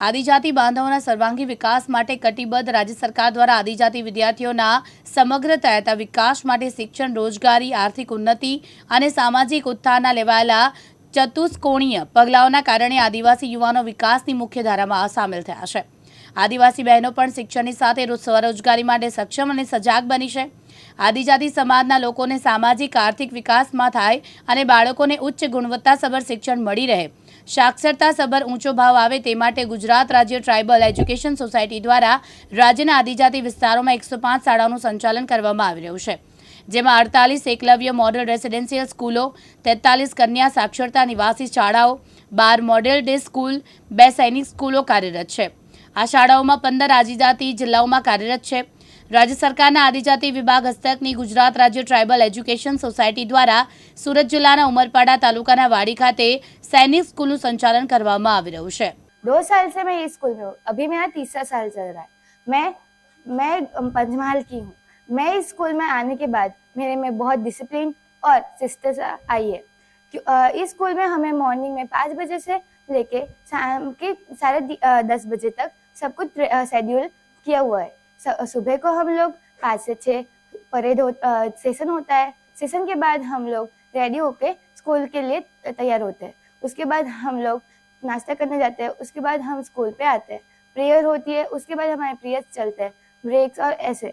આદિજાતિ બાંધવોના સર્વાંગી વિકાસ માટે કટિબદ્ધ રાજ્ય સરકાર દ્વારા આદિજાતિ વિદ્યાર્થીઓના સમગ્ર તયતા વિકાસ માટે શિક્ષણ, રોજગારી, આર્થિક ઉન્નતિ અને સામાજિક ઉત્થાનના લેવાયેલા ચતુષ્કોણીય પગલાઓના કારણે આદિવાસી યુવાનો વિકાસની મુખ્ય ધારામાં સામેલ થયા છે. આદિવાસી બહેનો પણ શિક્ષણની સાથે સ્વરોજગારી માટે સક્ષમ અને સજાગ બની છે. આદિજાતિ સમાજના લોકોને સામાજિક, આર્થિક વિકાસમાં થાય અને બાળકોને ઉચ્ચ ગુણવત્તાસભર શિક્ષણ મળી રહે સાક્ષરતા સભર ઊંચો ભાવ આવે તે માટે ગુજરાત રાજ્ય ટ્રાઇબલ એજ્યુકેશન સોસાયટી દ્વારા રાજ્યના આદિજાતિ વિસ્તારોમાં એકસો પાંચ શાળાઓનું સંચાલન કરવામાં આવી રહ્યું છે, જેમાં અડતાલીસ એકલવ્ય મોડેલ રેસિડેન્શિયલ સ્કૂલો, તેતાલીસ કન્યા સાક્ષરતા નિવાસી શાળાઓ, બાર મોડેલ ડે સ્કૂલ, બે સૈનિક સ્કૂલો કાર્યરત છે. આ શાળાઓમાં પંદર આદિજાતિ જિલ્લાઓમાં કાર્યરત છે. રાજ્ય સરકારના આદિજાતિ વિભાગ હસ્તકની ગુજરાત રાજ્ય ટ્રાઇબલ એજ્યુકેશન સોસાયટી દ્વારા સુરત જિલ્લાના ઉમરપાડા તાલુકાના વાડી ખાતે સૈનિક સ્કૂલનું સંચાલન કરવામાં આવી રહ્યું છે दो साल से मैं ये स्कूल में हूँ अभी मेरा तीसरा साल चल रहा है मैं मैं अम, पंचमहाल की हूँ मैं इस स्कूल में आने के बाद मेरे में बहुत डिसिप्लिन और सिस्टर्स आई है क्यों- अ, इस स्कूल में हमें मॉर्निंग में पाँच बजे से लेके शाम के साढ़े दी- अ, दस बजे तक सब कुछ शेड्यूल किया हुआ है स- सुबह को हम लोग पाँच से छः परेड हो सेशन होता है। सेशन के बाद हम लोग रेडी होके स्कूल के लिए तैयार होते हैं। उसके बाद हम लोग नाश्ता करने जाते हैं। उसके बाद हम स्कूल पे आते हैं। प्रेयर होती है, उसके बाद हमारे प्रेयर्स चलते हैं। ब्रेक्स और ऐसे।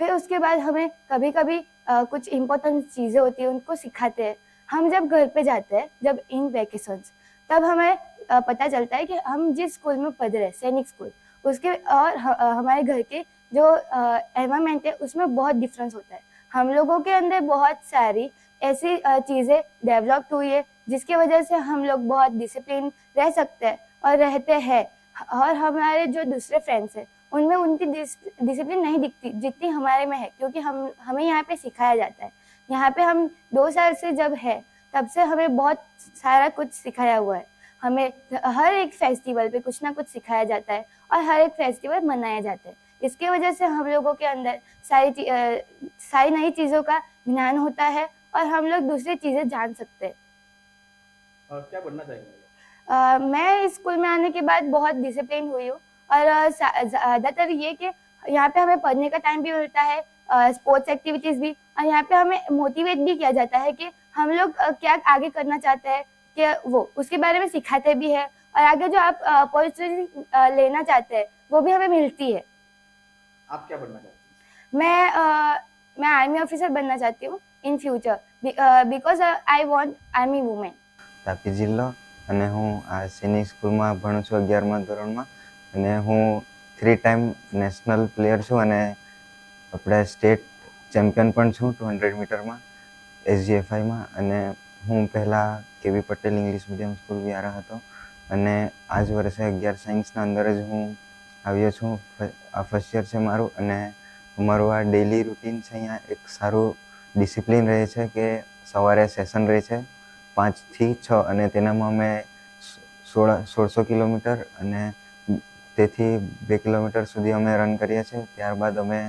फिर उसके बाद हमें कभी कभी कुछ इम्पोर्टेंट चीज़ें होती हैं, उनको सिखाते हैं। हम जब घर पे जाते हैं, जब इन वेकेशंस तब हमें पता चलता है कि हम जिस स्कूल में पढ़ रहे हैं, सैनिक स्कूल उसके और हमारे घर के जो एनवायरमेंट है, उसमें बहुत डिफरेंस होता है। हम लोगों के अंदर बहुत सारी ऐसी चीज़ें डेवलप हुई है, जिसकी वजह से हम लोग बहुत डिसिप्लिन रह सकते हैं और रहते हैं। और हमारे जो दूसरे फ्रेंड्स हैं, उनमें उनकी डिसिप्लिन नहीं दिखती, जितनी हमारे में है, क्योंकि हम, हमें यहाँ पे सिखाया जाता है। यहाँ पे हम दो साल से जब है, तब से हमें बहुत सारा कुछ सिखाया हुआ है। हमें हर एक फेस्टिवल पे कुछ ना कुछ सिखाया जाता है और हर एक फेस्टिवल मनाया जाता है। इसकी वजह से हम लोगों के अंदर सारी अ, सारी नई चीज़ों का ज्ञान होता है और हम लोग दूसरी चीज़ें जान सकते हैं। क्या बनना चाहेंगे? मैं स्कूल में आने के बाद बहुत डिसिप्लिन हुई हूँ और ज़्यादातर ये कि यहाँ पे हमें पढ़ने का टाइम भी मिलता है स्पोर्ट्स एक्टिविटीज़ भी और यहाँ पे हमें मोटिवेट भी किया जाता है कि हम लोग क्या आगे करना चाहते हैं कि वो उसके बारे में सिखाते भी है और आगे जो आप अपॉर्चुनिटी लेना चाहते हैं वो भी हमें मिलती है। आप क्या बनना चाहते हैं मैं अ, मैं आर्मी ऑफिसर बनना चाहती हूँ in future because I want army women Tapi જિલ્લો અને હું આ સૈનિક સ્કૂલમાં ભણું છું અગિયારમા ધોરણમાં અને હું થ્રી ટાઈમ નેશનલ પ્લેયર છું અને આપણે સ્ટેટ ચેમ્પિયન પણ છું ટુ હંડ્રેડ મીટરમાં એસજીએફઆઈમાં અને હું પહેલાં K V Patel English medium school Vyara હતો અને આ જ વર્ષે અગિયાર સાયન્સના અંદર જ હું આવ્યો છું. આ ફર્સ્ટ યર છે મારું અને અમારું આ ડેલી રૂટીન છે અહીંયા એક સારું ડિસિપ્લિન રહે છે કે સવારે સેશન રહે છે પાંચથી છ અને તેનામાં અમે સોળ, સોળસો કિલોમીટર અને તેથી બે કિલોમીટર સુધી અમે રન કરીએ છીએ. ત્યારબાદ અમે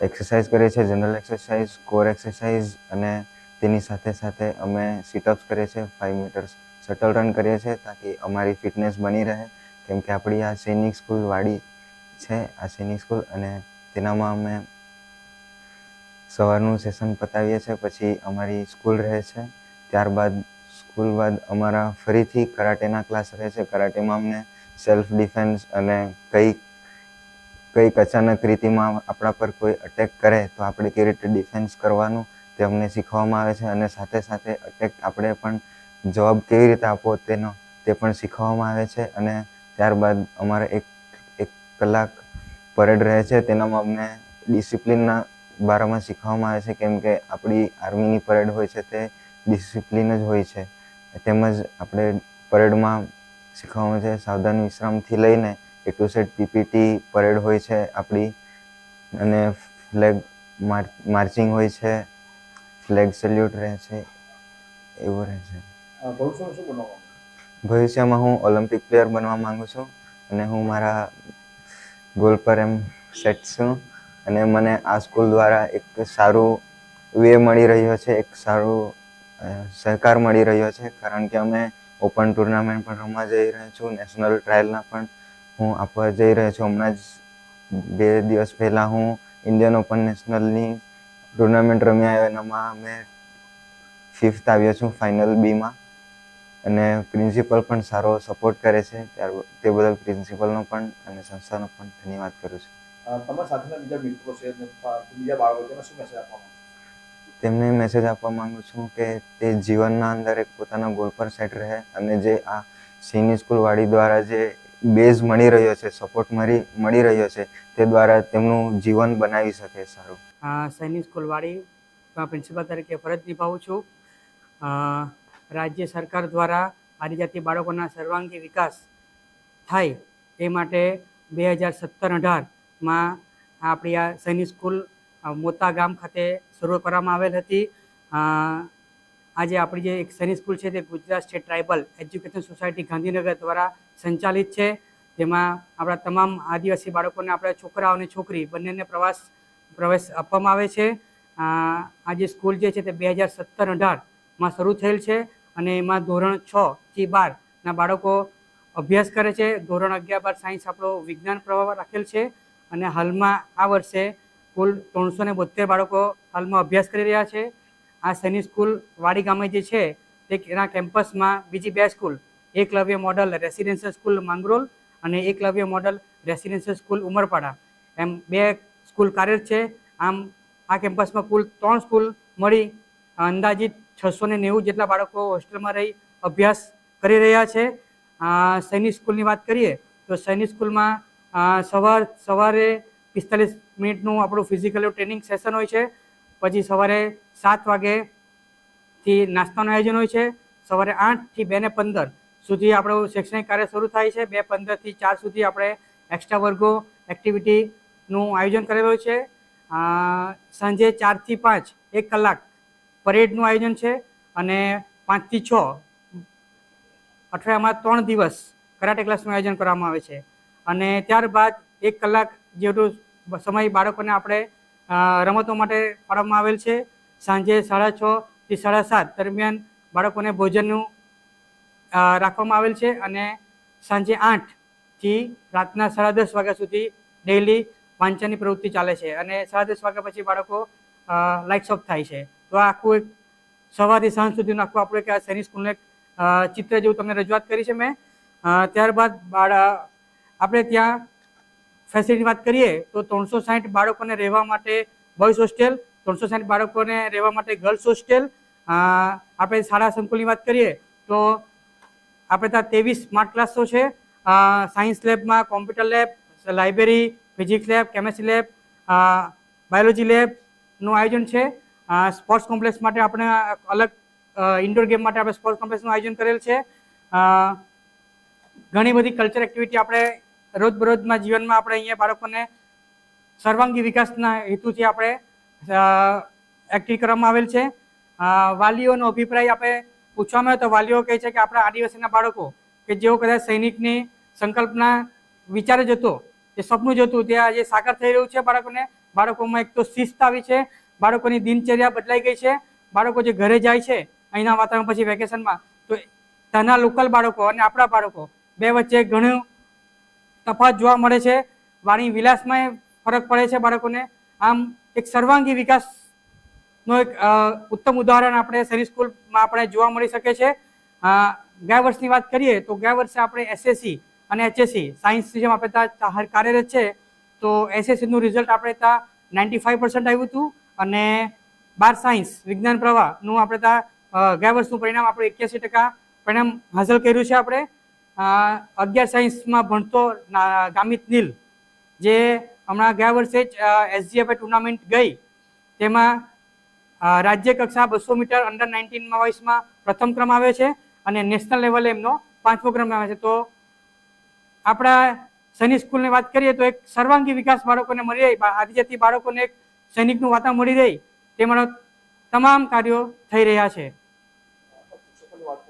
એક્સરસાઇઝ કરીએ છીએ જનરલ એક્સરસાઇઝ કોર એક્સરસાઇઝ અને તેની સાથે સાથે અમે સિટઅપ્સ કરીએ છીએ ફાઇવ મીટર્સ શટલ રન કરીએ છીએ, તાકી અમારી ફિટનેસ બની રહે. કેમ કે આપણી આ સૈનિક સ્કૂલ વાડી છે, આ સૈનિક સ્કૂલ અને તેનામાં અમે સવારનું સેશન પતાવીએ છીએ, પછી અમારી સ્કૂલ રહે છે. ત્યારબાદ સ્કૂલ બાદ અમારા ફરીથી કરાટેના ક્લાસ રહે છે. કરાટેમાં અમને સેલ્ફ ડિફેન્સ અને કઈ કંઈક અચાનક રીતિમાં આપણા પર કોઈ અટેક કરે તો આપણે કેવી રીતે ડિફેન્સ કરવાનું તે અમને શીખવામાં આવે છે અને સાથે સાથે અટેક આપણે પણ જવાબ કેવી રીતે આપવો તેનો, તે પણ શીખવવામાં આવે છે અને ત્યારબાદ અમારે એક એક કલાક પરેડ રહે છે. તેનામાં અમને ડિસિપ્લિનના બારામાં શીખવવામાં આવે છે કેમ કે આપણી આર્મીની પરેડ હોય છે તે ડિસિપ્લિન જ હોય છે. તેમજ આપણે પરેડમાં શીખવવામાં છે સાવધાન વિશ્રામથી લઈને એ ટુ સેટ પીપીટી પરેડ હોય છે આપણી. અને ફ્લેગ માર્ચિંગ હોય છે, ફ્લેગ સેલ્યુટ રહે છે, એવું રહે છે. ભવિષ્યમાં શું બનવા માંગો? ભવિષ્યમાં હું ઓલિમ્પિક પ્લેયર બનવા માંગુ છું અને હું મારા ગોલ પર એમ સેટ છું. અને મને આ સ્કૂલ દ્વારા એક સારું વે મળી રહ્યો છે, એક સારું સહકાર મળી રહ્યો છે. કારણ કે અમે ઓપન ટુર્નામેન્ટ પણ રમવા જઈ રહ્યો છું નેશનલ ટ્રાયલના પણ હું આપવા જઈ રહ્યો છું. હમણાં જ બે દિવસ પહેલાં હું ઇન્ડિયન ઓપન નેશનલની ટુર્નામેન્ટ રમી આવ્યો એનામાં મેં ફિફ્થ આવ્યો છું ફાઇનલ બીમાં અને પ્રિન્સિપલ પણ સારો સપોર્ટ કરે છે. ત્યાર તે બદલ પ્રિન્સિપલનો પણ અને સંસ્થાનો પણ ધન્યવાદ કરું છું. તમારા સાથેના બીજા મિત્રો છે બીજા બાળકો છે શું મેસેજ આપવા તેમને મેસેજ આપવા માંગુ છું કે તે જીવનના અંદર એક પોતાના ગોલ પર સેટ રહે અને જે આ સિની સ્કૂલ વાળી દ્વારા જે બેઝ મળી રહ્યો છે સપોર્ટ મળી મળી રહ્યો છે તે દ્વારા તેમનું જીવન બનાવી શકે સારું. સૈનિક સ્કૂલવાળી પ્રિન્સિપાલ તરીકે ફરજ નિભાવું છું. રાજ્ય સરકાર દ્વારા આદિજાતિ બાળકોના સર્વાંગી વિકાસ થાય એ માટે બે હજાર સત્તર અઢારમાં આપણી આ સૈનિક સ્કૂલ મોતા ગામ ખાતે શરૂ કરવામાં આવેલ હતી. આજે આપણી જે એક સૈનિક સ્કૂલ છે તે Gujarat state tribal education society Gandhinagar દ્વારા સંચાલિત છે. જેમાં આપણા તમામ આદિવાસી બાળકોને, આપણા છોકરાઓ અને છોકરી બંનેને પ્રવાસ, પ્રવેશ આપવામાં આવે છે. આ જે સ્કૂલ જે છે તે બે હજાર સત્તર અઢારમાં શરૂ થયેલ છે. અને એમાં ધોરણ છ થી બારના બાળકો અભ્યાસ કરે છે. ધોરણ અગિયાર બાર સાયન્સ આપણો વિજ્ઞાન પ્રવાહ રાખેલ છે અને હાલમાં આ વર્ષે કુલ ત્રણસો ને બોતેર બાળકો હાલમાં અભ્યાસ કરી રહ્યા છે. આ સૈનિક સ્કૂલ વાડી ગામે જે છે એના કેમ્પસમાં બીજી બે school Eklavya model residential school Mangrol અને Eklavya model residential school Umarpada. એમ બે સ્કૂલ કાર્યરત છે. આમ આ કેમ્પસમાં કુલ ત્રણ સ્કૂલ મળી અંદાજિત છસો ને નેવું જેટલા બાળકો હોસ્ટેલમાં રહી અભ્યાસ કરી રહ્યા છે. સૈનિક સ્કૂલની વાત કરીએ તો સૈનિક સ્કૂલમાં સવાર, સવારે પિસ્તાલીસ મિનિટનું આપણું ફિઝિકલ ટ્રેનિંગ સેશન હોય છે. પછી સવારે સાત વાગેથી નાસ્તાનું આયોજન હોય છે. સવારે આઠથી બે ને પંદર સુધી આપણું શૈક્ષણિક કાર્ય શરૂ થાય છે. બે પંદરથી ચાર સુધી આપણે એક્સ્ટ્રા વર્ગો એક્ટિવિટીનું આયોજન કરેલું છે. સાંજે ચારથી પાંચ, એક કલાક પરેડનું આયોજન છે અને પાંચથી છ અઠવાડિયામાં ત્રણ દિવસ કરાટે ક્લાસનું આયોજન કરવામાં આવે છે. અને ત્યારબાદ એક કલાક જેટલું સમય બાળકોને આપણે રમતો માટે ફાળવવામાં આવેલ છે. સાંજે સાડા છ થી સાડા સાત દરમિયાન બાળકોને ભોજનનું રાખવામાં આવેલ છે અને સાંજે આઠથી રાતના સાડા દસ વાગ્યા સુધી ડેઇલી વાંચનની પ્રવૃત્તિ ચાલે છે. અને સાડા દસ વાગ્યા પછી બાળકો લાઇટ્સ ઓફ થાય છે. તો આખું એક સવારથી સાંજ સુધીનું આખું આપણે કે આ સૈનિક સ્કૂલનું ચિત્ર જેવું તમને રજૂઆત કરી છે મેં. ત્યારબાદ બાળ, આપણે ત્યાં ફેસિલિટી વાત કરીએ તો ત્રણસો સાઠ બાળકોને રહેવા માટે બોયઝ હોસ્ટેલ ત્રણસો સાઠ બાળકોને રહેવા માટે ગર્લ્સ હોસ્ટેલ આપણે શાળા સંકુલની વાત કરીએ તો આપણે ત્યાં ત્રેવીસ સ્માર્ટ ક્લાસો છે. સાયન્સ લેબમાં computer lab library physics lab chemistry lab biology લેબનું આયોજન છે. સ્પોર્ટ્સ કોમ્પ્લેક્સ માટે આપણે અલગ ઇન્ડોર ગેમ માટે આપણે સ્પોર્ટ્સ કોમ્પ્લેક્સનું આયોજન કરેલ છે. ઘણી બધી કલ્ચર એક્ટિવિટી આપણે રોજબરોજમાં જીવનમાં આપણે અહીંયા બાળકોને સર્વાંગી વિકાસના હેતુથી આપણે એક્ટિવ કરવામાં આવેલ છે. વાલીઓનો અભિપ્રાય આપણે પૂછવામાં આવ્યો તો વાલીઓ કહે છે કે આપણા આદિવાસીના બાળકો કે જેઓ કદાચ સૈનિકની સંકલ્પના વિચાર જ હતો એ સપનું જ હતું તે આજે સાકાર થઈ રહ્યું છે બાળકોને. બાળકોમાં એક તો શિસ્ત આવી છે બાળકોની દિનચર્યા બદલાઈ ગઈ છે. બાળકો જે ઘરે જાય છે, અહીંના વાતાવરણ પછી વેકેશનમાં, તો ત્યાંના લોકલ બાળકો અને આપણા બાળકો બે વચ્ચે ઘણું તફાવત જોવા મળે છે. વાણી વિલાસમાં ફરક પડે છે બાળકોને. આમ એક સર્વાંગી વિકાસનો એક ઉત્તમ ઉદાહરણ આપણે સૈનિક સ્કૂલમાં આપણે જોવા મળી શકે છે. ગયા વર્ષની વાત કરીએ તો ગયા વર્ષે આપણે એસએસસી અને એચએસસી સાયન્સ જેમ આપણે ત્યાં કાર્યરત છે. તો એસએસસીનું રિઝલ્ટ આપણે ત્યાં નાઇન્ટી ફાઇવ પર્સન્ટ આવ્યું હતું. અને બાર સાયન્સ, વિજ્ઞાન પ્રવાહનું આપણે ત્યાં ગયા વર્ષનું પરિણામ આપણે એક્યાસી ટકા પરિણામ હાંસલ કર્યું છે આપણે. અગિયાર સાયન્સમાં ભણતો ગામિત નીલ, જે હમણાં ગયા વર્ષે જ એસજીએફ ટુર્નામેન્ટ ગઈ. તેમાં રાજ્ય કક્ષા બસો મીટર અંડર નાઇન્ટીનમાં વાઇસમાં પ્રથમ ક્રમ આવ્યો છે અને નેશનલ લેવલે એમનો પાંચમો ક્રમ આવે છે. તો આપણા સૈનિક સ્કૂલની વાત કરીએ તો એક સર્વાંગી વિકાસ બાળકોને મળી રહી આદિજાતિ બાળકોને એક સૈનિકનું વાતાવરણ મળી રહી તે મારા તમામ કાર્યો થઈ રહ્યા છે. વાત?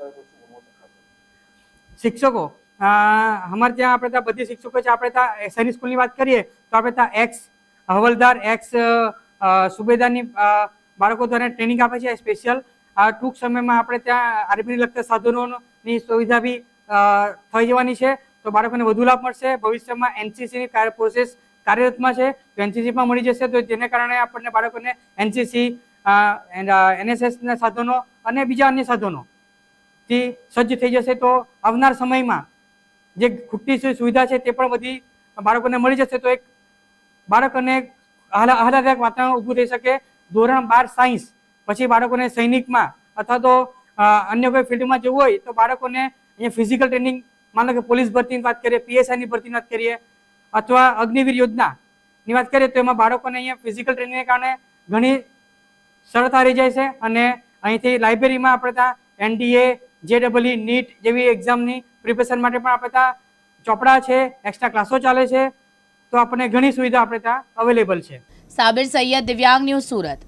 શિક્ષકો અમારે ત્યાં આપણે ત્યાં બધી શિક્ષકો છે, આપણે ત્યાં સૈનિક સ્કૂલની વાત કરીએ તો આપણે ત્યાં એક્સ હવલદાર એક્સ સુબેદારની બાળકો દ્વારા ટ્રેનિંગ આપે છે સ્પેશિયલ ટૂંક સમયમાં આપણે ત્યાં આર્મીને લગતા સાધનોની સુવિધા બી થઈ જવાની છે. તો બાળકોને વધુ લાભ મળશે. ભવિષ્યમાં એનસીસીની પ્રોસેસ કાર્યરતમાં છે, તો એનસીસીમાં મળી જશે, તો જેને કારણે આપણને બાળકોને એનસીસી એનએસએસના સાધનો અને બીજા અન્ય સાધનો થી સજ્જ થઈ જશે, તો આવનાર સમયમાં જે ખૂટતી સુવિધા છે તે પણ બધી બાળકોને મળી જશે, તો એક બાળકોને આહલાદાયક વાતાવરણ ઊભું થઈ શકે. ધોરણ બાર સાયન્સ, પછી બાળકોને સૈનિકમાં અથવા તો અન્ય કોઈ ફિલ્ડમાં જવું હોય, તો બાળકોને અહીંયા ફિઝિકલ ટ્રેનિંગ, માનો કે પોલીસ ભરતીની વાત કરીએ, પીએસઆઈની ભરતીની વાત કરીએ અથવા અગ્નિવીર યોજનાની વાત કરીએ તો એમાં બાળકોને અહીંયા ફિઝિકલ ટ્રેનિંગને કારણે ઘણી સરળતા રહી જાય છે અને અહીંથી લાઇબ્રેરીમાં આપણે ત્યાં એનડીએ જેડબલઈ નીટ જેવી એક્ઝામની પ્રિપેરેશન માટે પણ આપણે ત્યાં ચોપડા છે એક્સ્ટ્રા ક્લાસો ચાલે છે. તો આપણને ઘણી સુવિધા આપણે ત્યાં અવેલેબલ છે. સાબિર સૈયદ, દિવ્યાંગ ન્યૂઝ સુરત.